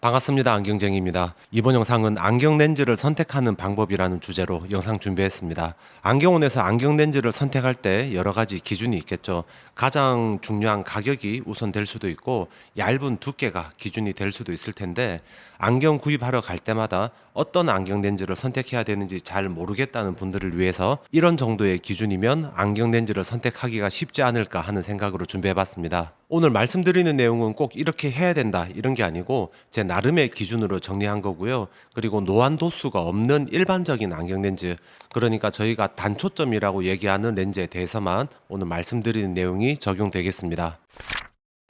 반갑습니다. 안경쟁입니다. 이번 영상은 안경 렌즈를 선택하는 방법이라는 주제로 영상 준비했습니다. 안경원에서 안경 렌즈를 선택할 때 여러 가지 기준이 있겠죠. 가장 중요한 가격이 우선 될 수도 있고 얇은 두께가 기준이 될 수도 있을 텐데 안경 구입하러 갈 때마다 어떤 안경 렌즈를 선택해야 되는지 잘 모르겠다는 분들을 위해서 이런 정도의 기준이면 안경 렌즈를 선택하기가 쉽지 않을까 하는 생각으로 준비해봤습니다. 오늘 말씀드리는 내용은 꼭 이렇게 해야 된다 이런 게 아니고 제 나름의 기준으로 정리한 거고요. 그리고 노안 도수가 없는 일반적인 안경 렌즈 그러니까 저희가 단초점이라고 얘기하는 렌즈에 대해서만 오늘 말씀드리는 내용이 적용되겠습니다.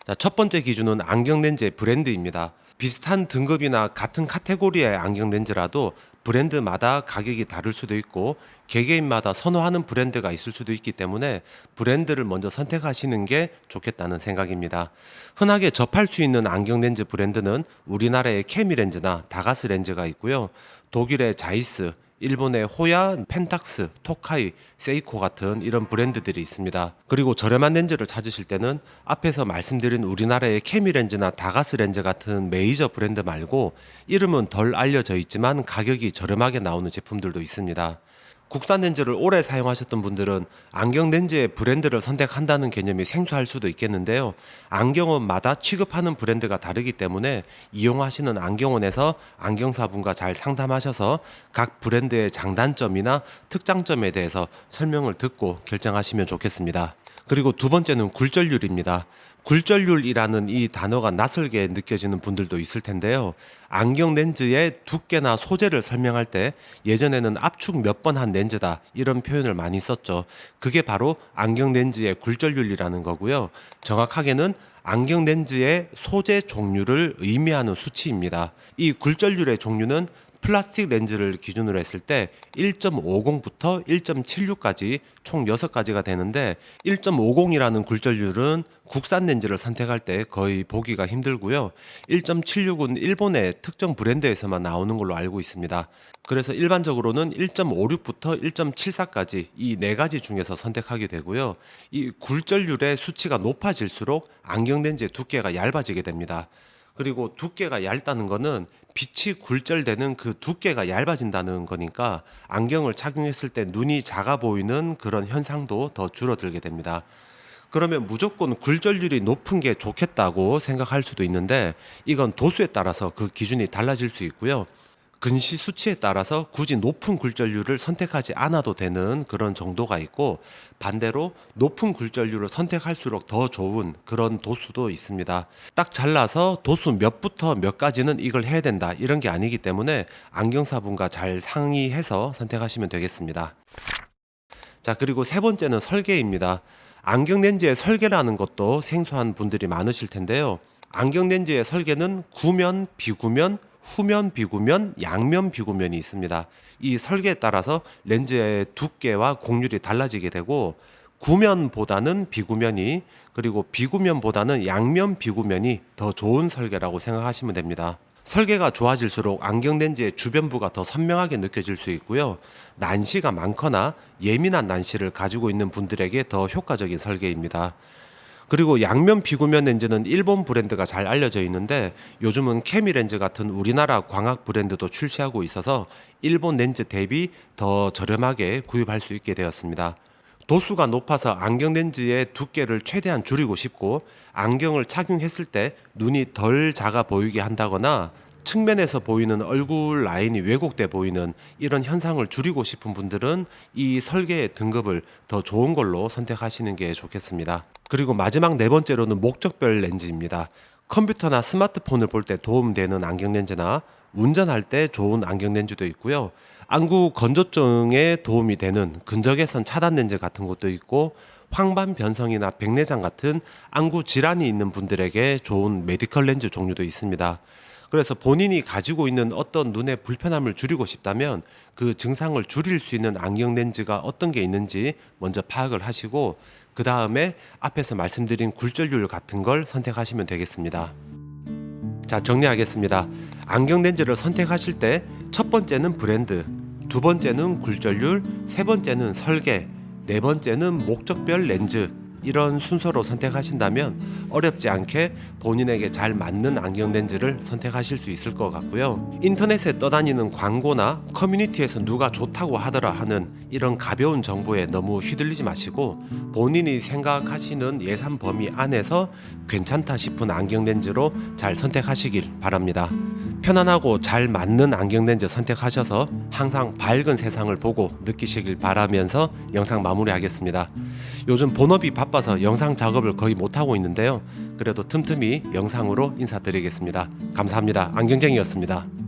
자, 첫 번째 기준은 안경 렌즈의 브랜드입니다. 비슷한 등급이나 같은 카테고리의 안경 렌즈라도 브랜드마다 가격이 다를 수도 있고 개개인마다 선호하는 브랜드가 있을 수도 있기 때문에 브랜드를 먼저 선택하시는 게 좋겠다는 생각입니다. 흔하게 접할 수 있는 안경 렌즈 브랜드는 우리나라의 케미 렌즈나 다가스 렌즈가 있고요. 독일의 자이스, 일본의 호야, 펜탁스, 토카이, 세이코 같은 이런 브랜드들이 있습니다. 그리고 저렴한 렌즈를 찾으실 때는 앞에서 말씀드린 우리나라의 케미 렌즈나 다가스 렌즈 같은 메이저 브랜드 말고 이름은 덜 알려져 있지만 가격이 저렴하게 나오는 제품들도 있습니다. 국산 렌즈를 오래 사용하셨던 분들은 안경 렌즈의 브랜드를 선택한다는 개념이 생소할 수도 있겠는데요. 안경원마다 취급하는 브랜드가 다르기 때문에 이용하시는 안경원에서 안경사분과 잘 상담하셔서 각 브랜드의 장단점이나 특장점에 대해서 설명을 듣고 결정하시면 좋겠습니다. 그리고 두 번째는 굴절률입니다. 굴절률이라는 이 단어가 낯설게 느껴지는 분들도 있을 텐데요. 안경 렌즈의 두께나 소재를 설명할 때 예전에는 압축 몇 번 한 렌즈다 이런 표현을 많이 썼죠. 그게 바로 안경 렌즈의 굴절률이라는 거고요. 정확하게는 안경 렌즈의 소재 종류를 의미하는 수치입니다. 이 굴절률의 종류는 플라스틱 렌즈를 기준으로 했을 때 1.50부터 1.76까지 총 6가지가 되는데 1.50이라는 굴절률은 국산 렌즈를 선택할 때 거의 보기가 힘들고요. 1.76은 일본의 특정 브랜드에서만 나오는 걸로 알고 있습니다. 그래서 일반적으로는 1.56부터 1.74까지 이 네 가지 중에서 선택하게 되고요. 이 굴절률의 수치가 높아질수록 안경 렌즈의 두께가 얇아지게 됩니다. 그리고 두께가 얇다는 거는 빛이 굴절되는 그 두께가 얇아진다는 거니까 안경을 착용했을 때 눈이 작아 보이는 그런 현상도 더 줄어들게 됩니다. 그러면 무조건 굴절률이 높은 게 좋겠다고 생각할 수도 있는데 이건 도수에 따라서 그 기준이 달라질 수 있고요. 근시 수치에 따라서 굳이 높은 굴절률을 선택하지 않아도 되는 그런 정도가 있고 반대로 높은 굴절률을 선택할수록 더 좋은 그런 도수도 있습니다. 딱 잘라서 도수 몇부터 몇까지는 이걸 해야 된다 이런 게 아니기 때문에 안경사분과 잘 상의해서 선택하시면 되겠습니다. 자, 그리고 세 번째는 설계입니다. 안경 렌즈의 설계라는 것도 생소한 분들이 많으실 텐데요. 안경 렌즈의 설계는 구면, 비구면, 후면, 비구면, 양면, 비구면이 있습니다. 이 설계에 따라서 렌즈의 두께와 곡률이 달라지게 되고 구면보다는 비구면이 그리고 비구면보다는 양면, 비구면이 더 좋은 설계라고 생각하시면 됩니다. 설계가 좋아질수록 안경 렌즈의 주변부가 더 선명하게 느껴질 수 있고요. 난시가 많거나 예민한 난시를 가지고 있는 분들에게 더 효과적인 설계입니다. 그리고 양면 비구면 렌즈는 일본 브랜드가 잘 알려져 있는데 요즘은 케미 렌즈 같은 우리나라 광학 브랜드도 출시하고 있어서 일본 렌즈 대비 더 저렴하게 구입할 수 있게 되었습니다. 도수가 높아서 안경 렌즈의 두께를 최대한 줄이고 싶고 안경을 착용했을 때 눈이 덜 작아 보이게 한다거나 측면에서 보이는 얼굴 라인이 왜곡돼 보이는 이런 현상을 줄이고 싶은 분들은 이 설계의 등급을 더 좋은 걸로 선택하시는 게 좋겠습니다. 그리고 마지막 네 번째로는 목적별 렌즈입니다. 컴퓨터나 스마트폰을 볼 때 도움되는 안경 렌즈나 운전할 때 좋은 안경 렌즈도 있고요. 안구 건조증에 도움이 되는 근적외선 차단 렌즈 같은 것도 있고 황반 변성이나 백내장 같은 안구 질환이 있는 분들에게 좋은 메디컬 렌즈 종류도 있습니다. 그래서 본인이 가지고 있는 어떤 눈의 불편함을 줄이고 싶다면 그 증상을 줄일 수 있는 안경 렌즈가 어떤 게 있는지 먼저 파악을 하시고 그 다음에 앞에서 말씀드린 굴절률 같은 걸 선택하시면 되겠습니다. 자 정리하겠습니다. 안경 렌즈를 선택하실 때 첫 번째는 브랜드, 두 번째는 굴절률, 세 번째는 설계, 네 번째는 목적별 렌즈, 이런 순서로 선택하신다면 어렵지 않게 본인에게 잘 맞는 안경 렌즈를 선택하실 수 있을 것 같고요. 인터넷에 떠다니는 광고나 커뮤니티에서 누가 좋다고 하더라 하는 이런 가벼운 정보에 너무 휘둘리지 마시고 본인이 생각하시는 예산 범위 안에서 괜찮다 싶은 안경 렌즈로 잘 선택하시길 바랍니다. 편안하고 잘 맞는 안경 렌즈 선택하셔서 항상 밝은 세상을 보고 느끼시길 바라면서 영상 마무리하겠습니다. 요즘 본업이 바빠서 영상 작업을 거의 못하고 있는데요. 그래도 틈틈이 영상으로 인사드리겠습니다. 감사합니다. 안경쟁이였습니다.